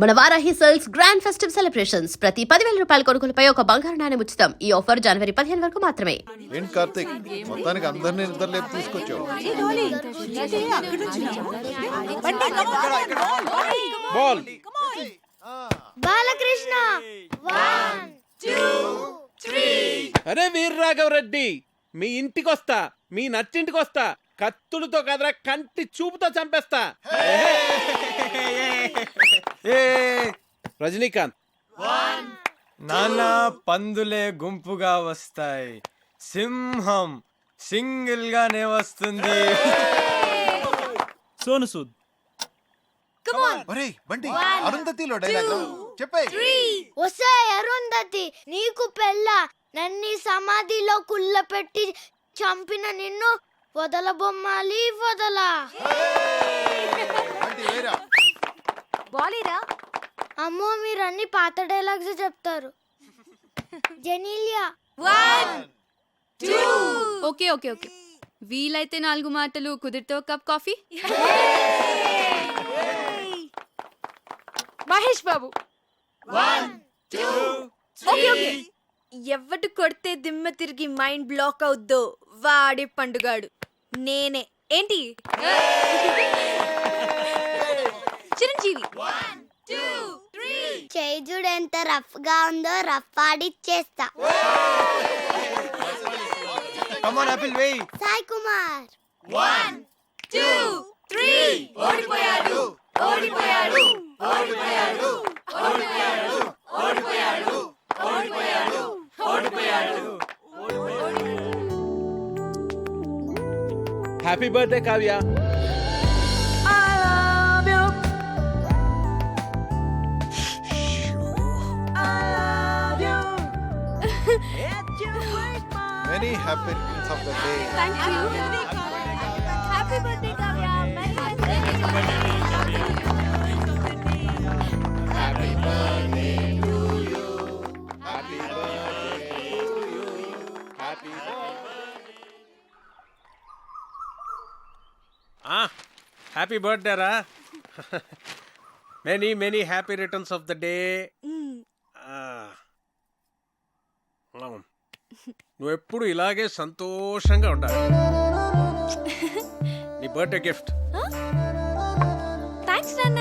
మన Varahi sales grand festive celebrations. ప్రతి పదివేల రూపాయల కొనుగోలుపై ఒక బంగారు నాణెం ఉచితం. ఈ ఆఫర్ జనవరి పదిహేను వరకు మాత్రమే. ఏంటి కార్తీక్? మొత్తానికి అందరినీ నిద్ర లేపు తీసుకొచ్చావు. బాల్. బాలకృష్ణ. అరే వీర్రాఘవ రెడ్డి మీ ఇంటికి వస్తా మీ నచ్చింటికి వస్తా కత్తులతో కదరా కంటి చూపుతో చంపేస్తా. రజనీకాంత్. నానా పందులే గుంపుగా వస్తాయి. సింహం సింగిల్ గానే వస్తుంది సోను సూద్. ఒరేయ్ బండి అరుంధతిలో డైలాగ్ చెప్పే వస్తే అరుంధతి నీకు పెళ్ళ. నన్ని సమాధిలో కుళ్ళపెట్టి చంపిన నిన్ను వదల. బొమ్మాలి వదల బాలీరా అమ్మో మీరు అన్ని పాత డైలాగ్స్ చెప్తారు. జెనీలియా. Okay okay okay. వీలైతే నాలుగు మాటలు కుదిరితే ఒక cup coffee? Mahesh Babu. Okay okay. ఎవడు కొడితే దిమ్మ తిరిగి మైండ్ బ్లాక్ అవుద్దో వాడి పండుగాడు. నేనే. ఏంటి? చిరంజీవి. చేజుడు ఎంత రఫ్గా ఉందో రఫ్ ఆడిచ్చేస్తా. వేయి Sai Kumar. Happy birthday Kavya many happy returns of the day. Thank you. Happy birthday, Kavya. Happy birthday to you. Happy birthday to you. Happy birthday. Ah, happy birthday, Ra. many, many happy returns of the day. Hmm. Ah. ఎప్పుడు ఇలాగే సంతోషంగా ఉండాలి. నీ birthday gift. Thanks నాన్న.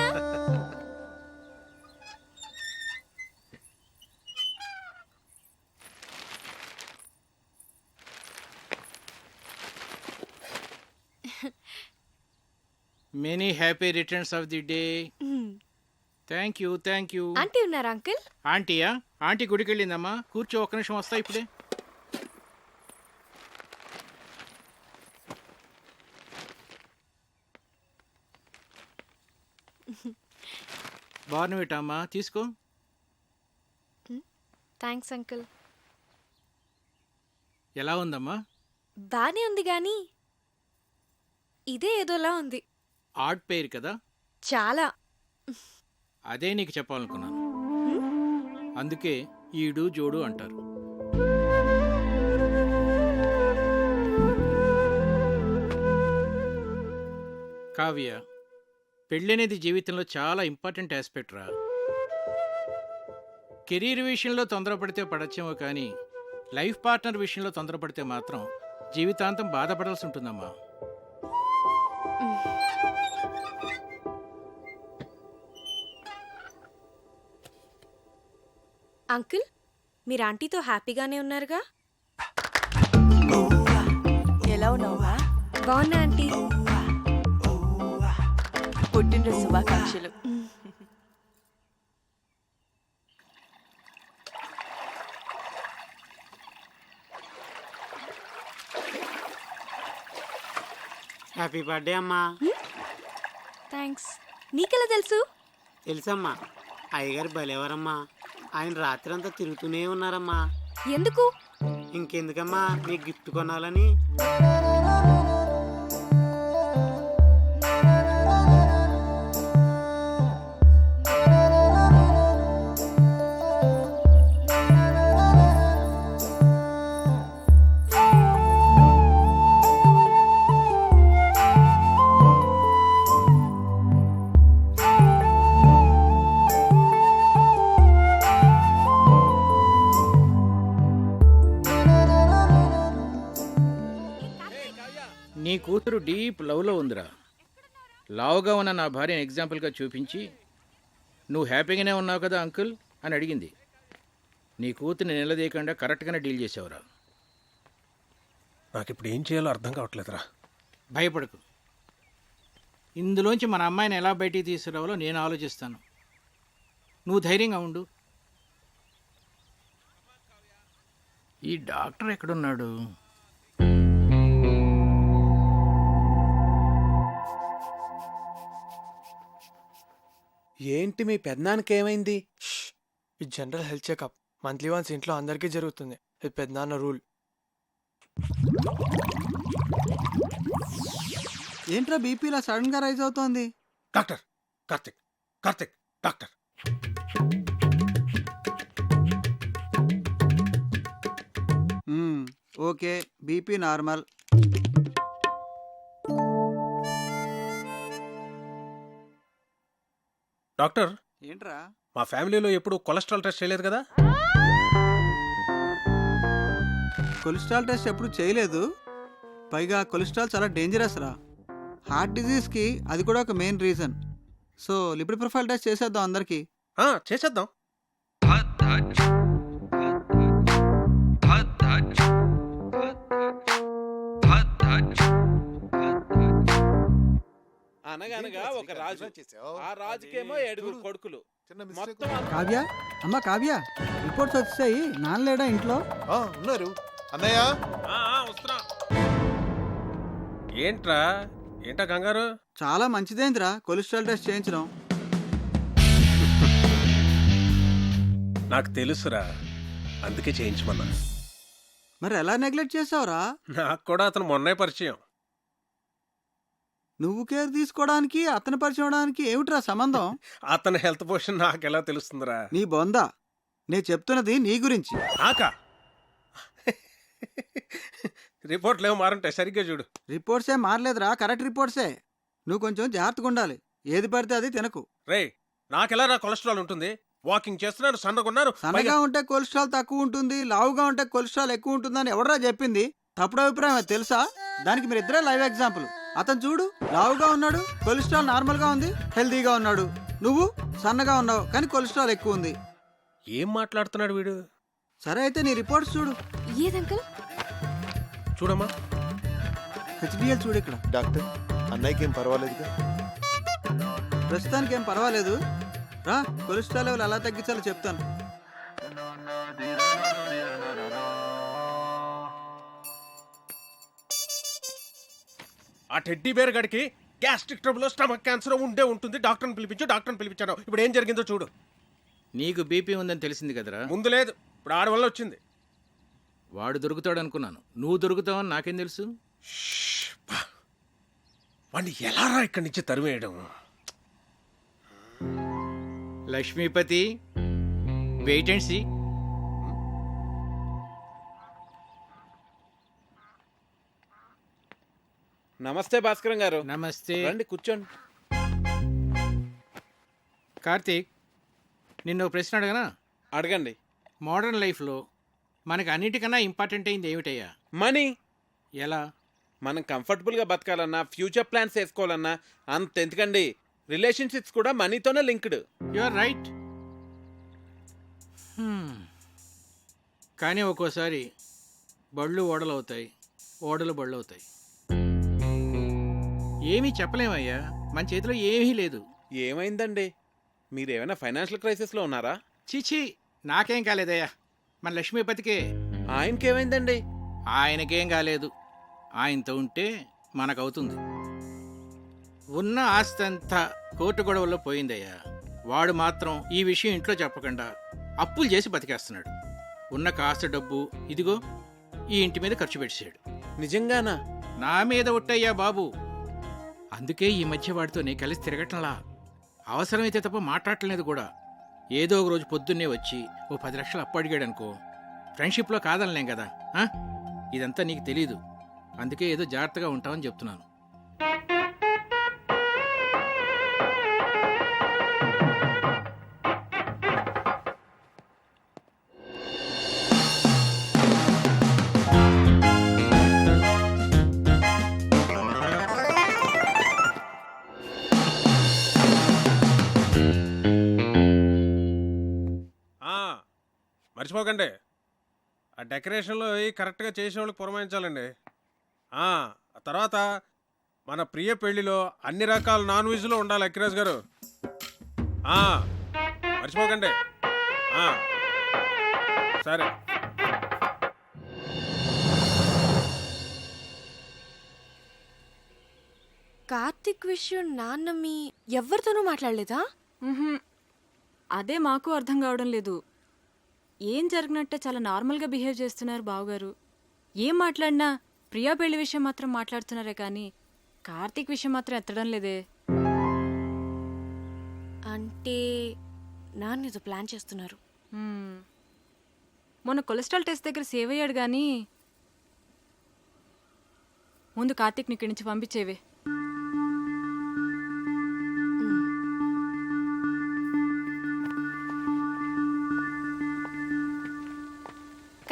Many happy returns of the day thank you thank you aunty ఉన్నారా uncle ఆంటీయా aunty గుడికి వెళ్ళిందమ్మా కూర్చో ఒక్క నిమిషం వస్తా ఇప్పుడే. బార్నవిటా అమ్మా తీసుకో. Thanks uncle. ఎలా ఉందమ్మా? బానే ఉంది గాని ఇదే ఏదోలా ఉంది. ఆర్ట్ పేరు కదా? చాలా. అదే నీకు చెప్పాలనుకున్నాను. అందుకే ఈడు జోడు అంటారు. కావ్య పెళ్ళనేది జీవితంలో చాలా ఇంపార్టెంట్ ఆస్పెక్ట్ రా. కెరీర్ విషయంలో తొందరపడితే పడచ్చేమో కానీ లైఫ్ పార్ట్నర్ విషయంలో తొందరపడితే మాత్రం జీవితాంతం బాధపడాల్సి ఉంటుందమ్మా. అంకుల్ మీరు ఆంటీతో హ్యాపీగానే ఉన్నారుగా? ఎలా ఉన్నావా బాగున్నా ఆంటీ. పుట్టినరోజు శుభాకాంక్షలు. హ్యాపీ బర్త్డే అమ్మా. థ్యాంక్స్ నీకెలా తెలుసు? తెలుసమ్మా అయ్యగారు భలేవారమ్మా. ఆయన రాత్రి అంతా తిరుగుతూనే ఉన్నారమ్మా. ఎందుకు? ఇంకెందుకమ్మా మీకు గిఫ్ట్ కొనాలని? కూతురు డీప్ లవ్లో ఉందిరా. లావుగా ఉన్న నా భార్యను ఎగ్జాంపుల్గా చూపించి నువ్వు హ్యాపీగానే ఉన్నావు కదా అంకుల్? అని అడిగింది. నీ కూతుర్ని నిలదీయకుండా కరెక్ట్గానే డీల్ చేసావురా. నాకు ఇప్పుడు ఏం చేయాలో అర్థం కావట్లేదురా. భయపడకు. ఇందులోంచి మన అమ్మాయిని ఎలా బయటికి తీసుకురావాలో నేను ఆలోచిస్తాను. నువ్వు ధైర్యంగా ఉండు. ఈ డాక్టర్ ఎక్కడున్నాడు? ఏంటి మీ పెద్దనానికి ఏమైంది ఇది general health checkup. Monthly once ఇంట్లో అందరికీ జరుగుతుంది. ఇది పెద్దనాన్న రూల్. ఏంట్రా బీపీ ఇలా సడన్గా రైజ్ అవుతోంది? Doctor Karthik Karthik doctor. Okay BP normal. Doctor ఏంట్రా? మా ఫ్యామిలీలో ఎప్పుడు కొలెస్ట్రాల్ టెస్ట్ చేయలేదు కదా? కొలెస్ట్రాల్ టెస్ట్ ఎప్పుడు చేయలేదు. పైగా కొలెస్ట్రాల్ చాలా డేంజరస్ రా. హార్ట్ డిజీజ్కి అది కూడా ఒక main reason so lipid profile test చేసేద్దాం అందరికీ. ఆ, చేసేద్దాం. అనగనగా ఒక రాజు ఆ రాజుకేమో ఏడుగురు కొడుకులు. మొత్తం. కావ్య? అమ్మ కావ్య రిపోర్ట్స్ వచ్చాయి నాన్నలేడా ఇంట్లో? ఆ, ఉన్నారు. అన్నయ్య? ఆ, ఆ, వస్తున్నా. ఏంట్రా? ఏంటా కంగారు? చాలా మంచిదేంద్రా. కొలెస్ట్రాల్ టెస్ట్ చేయించడం. నాకు తెలుసురా. అందుకే చేయించమన్నా. మరి ఎలా నెగ్లెక్ట్ చేసావురా? నాకు కూడా అతను మొన్నే పరిచయం. నువ్వు కేర్ తీసుకోవడానికి అతని పరిచయం అవడానికి ఏమిట్రా సంబంధం? అతని హెల్త్ పొజిషన్ నాకెలా తెలుస్తుందిరా? నీ బొంద. నేను చెప్తున్నది నీ గురించి. నాకా రిపోర్ట్లు ఏమో మారుంటాయి. సరిగ్గా చూడు. రిపోర్ట్సే మారలేదురా. కరెక్ట్ రిపోర్ట్సే. నువ్వు కొంచెం జాగ్రత్తగా ఉండాలి. ఏది పడితే అది తినకు. రేయ్ నాకెలా రా కొలెస్ట్రాల్ ఉంటుంది? వాకింగ్ చేస్తున్నాను సన్నగున్నాను సన్నగా ఉంటే కొలెస్ట్రాల్ తక్కువ ఉంటుంది లావుగా ఉంటే కొలెస్ట్రాల్ ఎక్కువ ఉంటుందని ఎవడరా చెప్పింది? తప్పుడు అభిప్రాయం తెలుసా? దానికి మీరు ఇద్దరే లైవ్ ఎగ్జాంపుల్. అతను చూడు లావుగా ఉన్నాడు కొలెస్ట్రాల్ నార్మల్గా ఉంది హెల్తీగా ఉన్నాడు. నువ్వు సన్నగా ఉన్నావు కానీ కొలెస్ట్రాల్ ఎక్కువ ఉంది. ఏం మాట్లాడుతున్నాడు వీడు? సరే అయితే నీ రిపోర్ట్స్ చూడు. ఏదంకల్ చూడమ్మా. హెచ్డిఎల్ చూడు ఇక్కడ. డాక్టర్ అన్నయ్యకి ఏం పర్వాలేదుగా? ప్రస్తుతానికి ఏం పర్వాలేదు. రా కొలెస్ట్రాల్ లెవెల్ ఎలా తగ్గించాలో చెప్తాను. ఆ టెడ్డీ బేర్ గడికి గ్యాస్ట్రిక్ ట్రబుల్ స్టమక్ క్యాన్సర్ ఉండే ఉంటుంది. డాక్టర్ని పిలిపించు డాక్టర్ని పిలిపించాను. ఇప్పుడు ఏం జరిగిందో చూడు. నీకు బీపీ ఉందని తెలిసింది కదరా? ముందు లేదు. ఇప్పుడు ఆడ వల్ల వచ్చింది. వాడు దొరుకుతాడు అనుకున్నాను. నువ్వు దొరుకుతావని నాకేం తెలుసు? వాడిని ఎలా రా ఇక్కడి నుంచి తరిమేయడం? లక్ష్మీపతి వెయిట్ అండ్ సీ నమస్తే భాస్కరం గారు. నమస్తే. రండి కూర్చోండి. కార్తీక్ నిన్ను ప్రశ్న అడగనా? అడగండి. మోడర్న్ లైఫ్లో మనకు అన్నిటికన్నా ఇంపార్టెంట్ అయింది ఏమిటయ్యా? మనీ. ఎలా? మనం కంఫర్టబుల్గా బతకాలన్నా ఫ్యూచర్ ప్లాన్స్ వేసుకోవాలన్నా అంత ఎందుకండి? రిలేషన్షిప్స్ కూడా మనీతోనే లింక్డ్. యు ఆర్ రైట్ కానీ ఒక్కోసారి బళ్ళు ఓడలు అవుతాయి ఓడలు బళ్ళు అవుతాయి ఏమీ చెప్పలేమయ్యా. మన చేతిలో ఏమీ లేదు. ఏమైందండి? మీరు ఏమైనా ఫైనాన్షియల్ క్రైసిస్లో ఉన్నారా? చీచీ నాకేం కాలేదయ్యా. మన లక్ష్మీపతికే ఆయనకేమైందండి? ఆయనకేం కాలేదు. ఆయనతో ఉంటే మనకవుతుంది. ఉన్న ఆస్తి అంతా కోర్టు గొడవల్లో పోయిందయ్యా. వాడు మాత్రం ఈ విషయం ఇంట్లో చెప్పకుండా అప్పులు చేసి బతికేస్తున్నాడు. ఉన్న కాస్త డబ్బు ఇదిగో ఈ ఇంటి మీద ఖర్చు పెట్టాడు నిజంగానా? నా మీద ఒట్టయ్యా బాబు. అందుకే ఈ మధ్య వాడితో నేను కలిసి తిరగటంలా. అవసరమైతే తప్ప మాట్లాడట్లేదు కూడా. ఏదో ఒక రోజు పొద్దున్నే వచ్చి ఓ పది లక్షలు అప్పు అడిగాడు అనుకో ఫ్రెండ్షిప్లో కాదనలేం కదా ఇదంతా నీకు తెలీదు. అందుకే ఏదో జాగ్రత్తగా ఉంటామని చెప్తున్నాను. మర్చిపోకండి. ఆ డెకరేషన్లో అవి కరెక్ట్గా చేసే వాళ్ళకి పురమాయించాలండి. ఆ ఆ తర్వాత మన ప్రియ పెళ్ళిలో అన్ని రకాల నాన్ వెజ్లో ఉండాలి అక్కిరాజ్ గారు. ఆ, మర్చిపోకండి. ఆ, సరే. కార్తిక్ విషయం నాన్న మీ ఎవరితోనూ మాట్లాడలేదా. అదే మాకు అర్థం కావడం లేదు. ఏం జరిగినట్టే చాలా నార్మల్గా బిహేవ్ చేస్తున్నారు బావగారు. ఏం మాట్లాడినా ప్రియా పెళ్ళి విషయం మాత్రం మాట్లాడుతున్నారే కానీ కార్తీక్ విషయం మాత్రం ఎత్తడం లేదే. అంటే నాన్న ఏదో ప్లాన్ చేస్తున్నారు. మొన్న కొలెస్ట్రాల్ టెస్ట్ దగ్గర సేవ్ అయ్యాడు కానీ ముందు కార్తీక్ని ఇక్కడి నుంచి పంపించేవే.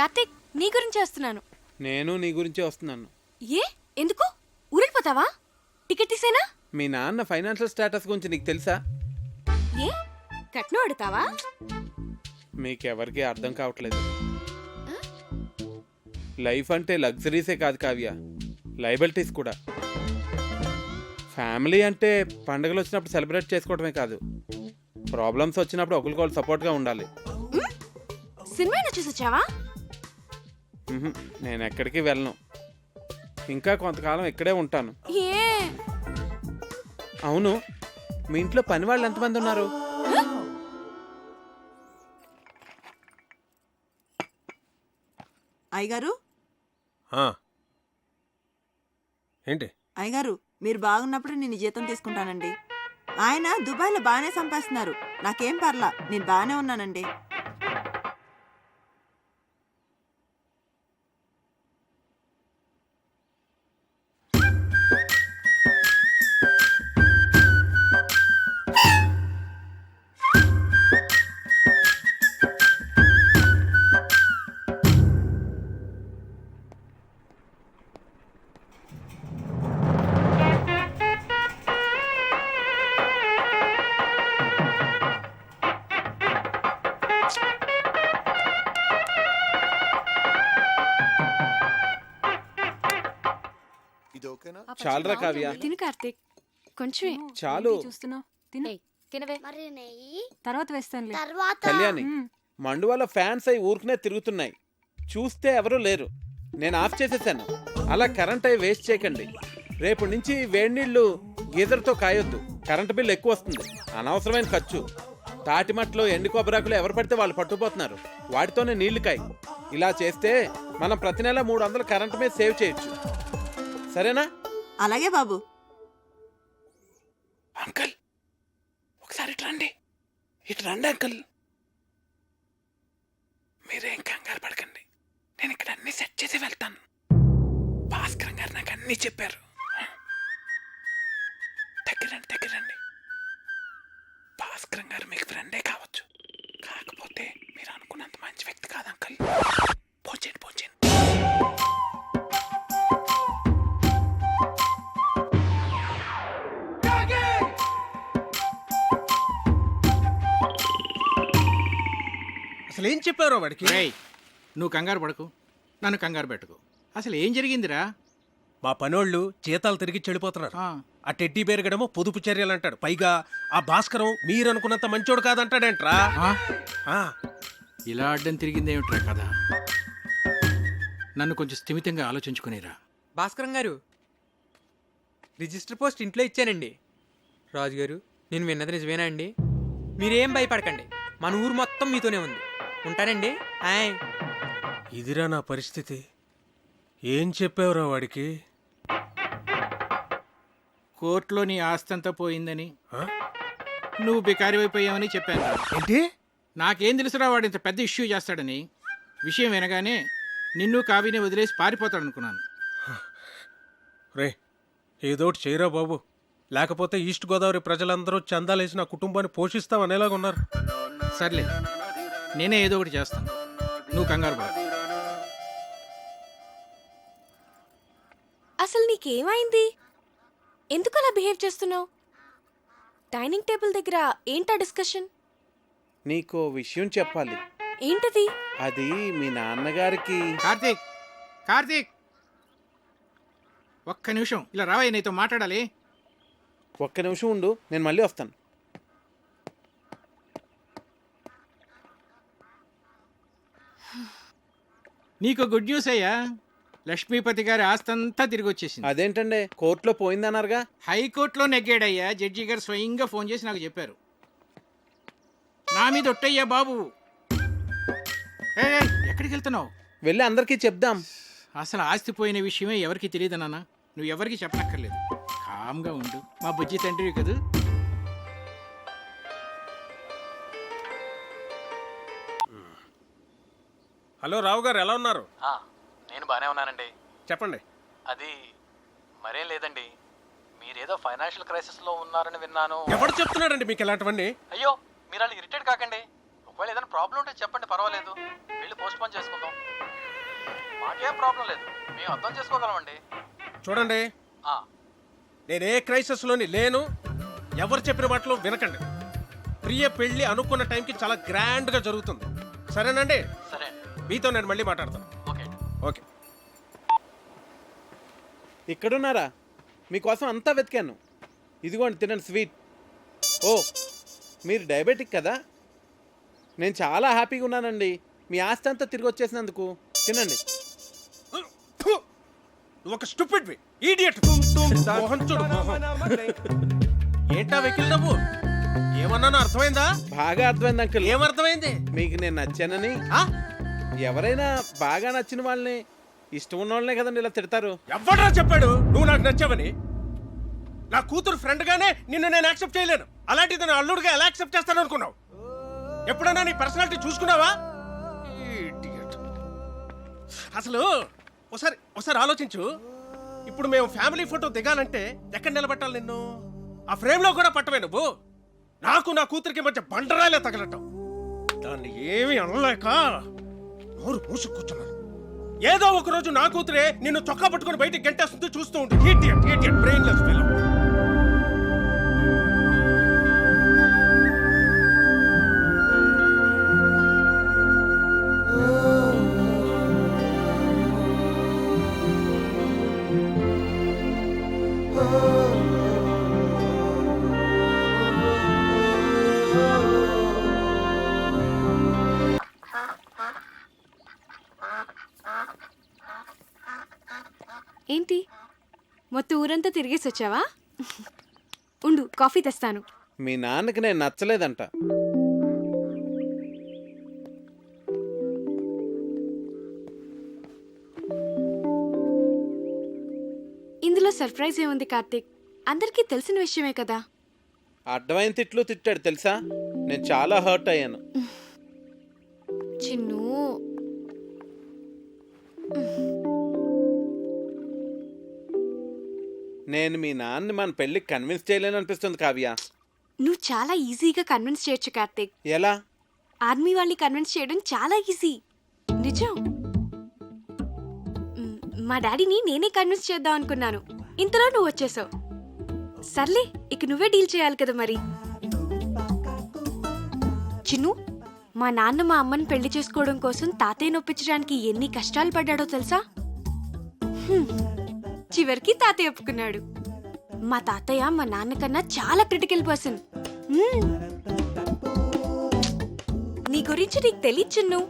కార్తిక్ నీ గురించి చేస్తున్నాను నేను నీ గురించే వస్తున్నాను. ఏ? ఎందుకు? ఊరెళ్ళిపోతావా? టికెట్ తీసేనా? మీ నాన్న ఫైనాన్షియల్ స్టేటస్ గురించి నీకు తెలుసా? ఏ? కట్నం అడుగుతావా? మీకెవరికి అర్థం కావట్లేదు. లైఫ్ అంటే లగ్జరీసే కాదు కావ్య. లైబిలిటీస్ కూడా. ఫ్యామిలీ అంటే పండుగలు వచ్చినప్పుడు సెలబ్రేట్ చేసుకోవడమే కాదు. ప్రాబ్లమ్స్ వచ్చినప్పుడు ఒకరికొకరు సపోర్ట్గా ఉండాలి. సినిమా అయినా చూసి వచ్చావా మ్హూ, నేను ఎక్కడికి వెళ్ళను. ఇంకా కొంతకాలం ఇక్కడే ఉంటాను. ఏ? అవును. మీ ఇంట్లో పని వాళ్ళు ఎంతమంది ఉన్నారు? అయ్యగారు? ఆ. ఏంటి? అయ్యగారు మీరు బాగున్నప్పుడు నేను జీతం తీసుకుంటానండి. ఆయన దుబాయ్లో బాగానే సంపాదిస్తున్నారు. నాకేం పర్లా నేను బాగానే ఉన్నానండి. ఇది ఓకేనా? చాలరా కావ్య. తిను కార్తిక్. కొంచెమే. చాలు. చూస్తున్నావు తిను. మరి నెయ్యి. తర్వాత వేస్తానులే. తర్వాత కళ్యాణి మండువాల ఫ్యాన్స్ అయి ఊరుకునే తిరుగుతున్నాయి. చూస్తే ఎవరూ లేరు. నేను ఆఫ్ చేసేసాను. అలా కరెంట్ అయి వేస్ట్ చేయకండి. రేపు నుంచి వేడి నీళ్ళు గీజర్తో కాయొద్దు. కరెంటు బిల్లు ఎక్కువ వస్తుంది. అనవసరమైన ఖర్చు. తాటిమట్లో ఎండు కొబ్బరాకులు ఎవరు పడితే వాళ్ళు పట్టుకుపోతున్నారు. వాటితోనే నీళ్ళు కాయి ఇలా చేస్తే మనం ప్రతి నెల మూడు వందలు కరెంటు మీద సేవ్ చేయొచ్చు. సరేనా? అలాగే బాబు. అంకల్ ఒకసారి ఇటు రండి. ఇటు రండి అంకల్. మీరేం కంగారు పడకండి. నేను ఇక్కడ అన్ని సెట్ చేసి వెళ్తాను. భాస్కర్ గారు నాకు అన్ని చెప్పారు. దగ్గరండి దగ్గరండి భాస్కర్ గారు మీకు ఫ్రెండే కావచ్చు కాకపోతే మీరు అనుకున్నంత మంచి వ్యక్తి కాదు అంకల్ పోచండి పోచండి అసలు ఏం చెప్పారో వాడికి? రేయ్ నువ్వు కంగారు పడకు. నన్ను కంగారు పెట్టుకు. అసలు ఏం జరిగిందిరా? మా పనోళ్ళు జీతాలు తిరిగి చెడిపోతున్నారు ఆ, ఆ టెడ్డీ బేరుగడమో పొదుపు చర్యలు అంటాడు పైగా ఆ భాస్కరం మీరు అనుకున్నంత మంచోడు కాదంటాడేంట్రా. ఆ? ఇలా అడ్డం తిరిగిందేమిట్రా కదా నన్ను కొంచెం స్థిమితంగా ఆలోచించుకునేరా. భాస్కరం గారు రిజిస్టర్ పోస్ట్ ఇంట్లో ఇచ్చానండి. రాజు గారు నేను విన్నది నిజమేనా అండి? మీరేం భయపడకండి. మన ఊరు మొత్తం మీతోనే ఉంది. ఉంటానండి? ఆయ్. ఇదిరా నా పరిస్థితి. ఏం చెప్పావురా వాడికి? కోర్టులో నీ ఆస్తి అంతా పోయిందని? నువ్వు బికారివైపోయావని చెప్పాను రా. ఏంటి? నాకేం తెలుసురా వాడు ఇంత పెద్ద ఇష్యూ చేస్తాడని? విషయం వినగానే నిన్ను కావిని వదిలేసి పారిపోతాడు అనుకున్నాను రే ఏదోటి చేయరా బాబు. లేకపోతే ఈస్ట్ గోదావరి ప్రజలందరూ చందాలేసి నా కుటుంబాన్ని పోషిస్తాం అనేలాగా ఉన్నారు. సర్లే నేనే ఏదో ఒకటి చేస్తాను. నువ్వు కంగారు పడ అసలు నీకేమైంది? ఎందుకు అలా బిహేవ్ చేస్తున్నావు? డైనింగ్ టేబుల్ దగ్గర ఏంటా డిస్కషన్? నీకు విషయం చెప్పాలి. ఏంటది? అది మీ నాన్నగారికి. కార్తీక్! కార్తీక్! ఒక్క నిమిషం. ఇలా రావయ్య నీతో మాట్లాడాలి. ఒక్క నిమిషం ఉండు నేను మళ్ళీ వస్తాను. నీకు గుడ్ న్యూస్ అయ్యా. లక్ష్మీపతి గారి ఆస్తంతా తిరిగి వచ్చేసింది అదేంటండి? కోర్టులో పోయిందన్నారుగా? హైకోర్టులో నెగ్గాడయ్యా. జడ్జి గారు స్వయంగా ఫోన్ చేసి నాకు చెప్పారు. నా మీద ఒట్టయ్యా బాబు. ఏయ్, ఏయ్, ఎక్కడికి వెళ్తున్నావు? వెళ్ళి అందరికీ చెప్దాం. అసలు ఆస్తి పోయిన విషయమే ఎవరికి తెలియదు నాన్న. నువ్వు ఎవరికి చెప్పనక్కర్లేదు. కామ్గా ఉండు. మా బుజ్జి తండ్రివి కదూ? హలో రావు గారు ఎలా ఉన్నారు? నేను బాగానే ఉన్నానండి. చెప్పండి. అది మరేం లేదండి. మీరేదో ఫైనాన్షియల్ క్రైసిస్లో ఉన్నారని విన్నాను. ఎవడు చెప్తున్నాడండి మీకు ఇలాంటివన్నీ? అయ్యో మీరు అలా ఇరిటేట్ కాకండి. ఒకవేళ ఏదైనా ప్రాబ్లం ఉంటే చెప్పండి పర్వాలేదు. వెళ్ళి పోస్ట్ పోన్ చేసుకుందాం. మాకేం ప్రాబ్లం లేదు. మేము అర్థం చేసుకోగలమండి. చూడండి. ఆ, నేను ఏ క్రైసిస్లోని లేను ఎవరు చెప్పిన మాటలు వినకండి. ప్రియ పెళ్ళి అనుకున్న టైంకి చాలా గ్రాండ్గా జరుగుతుంది. సరేనండి? సరే. మీతో నేను మళ్ళీ మాట్లాడతాను. ఓకే. ఓకే. ఇక్కడున్నారా? మీకోసం అంతా వెతికాను. ఇదిగోండి తినండి స్వీట్. ఓ మీరు డయాబెటిక్ కదా? నేను చాలా హ్యాపీగా ఉన్నానండి. మీ ఆస్తి అంతా తిరిగి వచ్చేసినందుకు తినండి. ఒక స్టూపిడ్ ఈడియట్ మోహన్ చూడు మోహన్. ఏంటా వెకిల్ నవ్వు? ఏమన్నానో అర్థమైందా? బాగా అర్థమైంది అంకుల్. ఏమర్థమైంది? మీకు నేను నచ్చానని ఆ? ఎవరైనా బాగా నచ్చిన వాళ్ళని ఇష్టం ఉన్న వాళ్ళనే కదండి ఇలా తిడతారు. ఎవడ్రా చెప్పాడు? నువ్వు నాకు నచ్చావని? నా కూతురు ఫ్రెండ్ గానే నిన్ను నేను యాక్సెప్ట్ చేయలేను. అలాంటిది నా అల్లుడిగా ఎలా యాక్సెప్ట్ చేస్తాను అనుకున్నావు ఎప్పుడైనా నీ పర్సనాలిటీ చూసుకున్నావా? అసలు ఒకసారి ఒకసారి ఆలోచించు. ఇప్పుడు మేము ఫ్యామిలీ ఫోటో దిగాలంటే ఎక్కడ నిలబెట్టాలి నిన్ను? ఆ ఫ్రేమ్లో కూడా పట్టవే నువ్వు. నాకు నా కూతురికి మధ్య బండరాలే తగలటం. దాన్ని ఏమీ అనలేక నోరు మూసి కూర్చున్నాను. ఏదో ఒక రోజు నా కూతురే నిన్ను చొక్కా పట్టుకొని బయటికి గంటేస్తుంది చూస్తూ ఉంటుంది బ్రెయిన్లెస్ ఫెలో ఏంటి? మొత్తం ఊరంతా తిరిగేసి వచ్చావా? ఉండు కాఫీ తెస్తాను. మీ నాన్నకి నేను నచ్చలేదంట. సర్ప్రైజ్ ఏముంది కార్తీక్? అందరికీ తెలిసిన విషయమే కదా. అడ్డమైన తిట్లు తిట్టాడు తెలుసా? నేను చాలా హర్ట్ అయ్యాను. చిన్ను. నేను మీ నాన్నని మన పెళ్ళికి కన్విన్స్ చేయలేను అనిపిస్తుంది కావ్య. నువ్వు చాలా ఈజీగా కన్విన్స్ చేయొచ్చు కార్తీక్. ఎలా? ఆర్మీ వాళ్ళని కన్విన్స్ చేయడం చాలా ఈజీ. నిజం. మ్, మా డాడీని నేనే కన్విన్స్ చేద్దాం అనుకున్నాను. ఇంతలో నువ్వు వచ్చేసావు. సర్లే ఇక నువ్వే డీల్ చేయాలి కదా మరి. చిన్ను మా నాన్న మా అమ్మని పెళ్ళి చేసుకోవడం కోసం తాతయ్య నొప్పించడానికి ఎన్ని కష్టాలు పడ్డాడో తెలుసా? చివరికి తాతయ్య ఒప్పుకున్నాడు. మా తాతయ్య మా నాన్నకన్నా చాలా క్రిటికల్ పర్సన్. నీ గురించి నీకు తెలియచ్చు చిన్ను.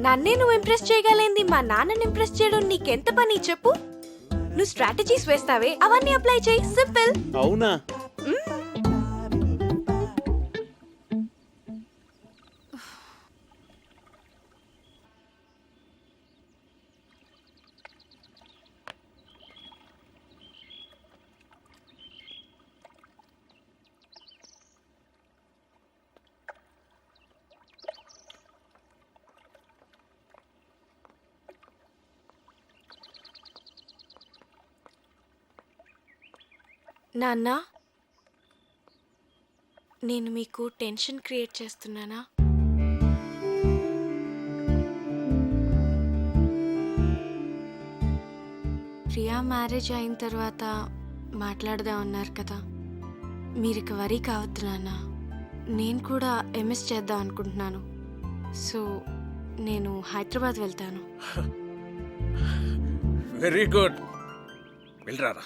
నన్నే నువ్వు ఇంప్రెస్ చేయగలింది మా నాన్నని ఇంప్రెస్ చేయడం నీకెంత పని చెప్పు. నువ్వు స్ట్రాటజీస్ వేస్తావే అవన్నీ అప్లై చేయి. సింపుల్ అవునా? నాన్న నేను మీకు టెన్షన్ క్రియేట్ చేస్తున్నానా? ప్రియా మ్యారేజ్ అయిన తర్వాత మాట్లాడదాం అన్నారు కదా. మీరు ఇక వరీ కావద్దు నాన్న. నేను కూడా ఎంఎస్ చేద్దాం అనుకుంటున్నాను. సో నేను హైదరాబాద్ వెళ్తాను. Very good వెళ్ళరారా?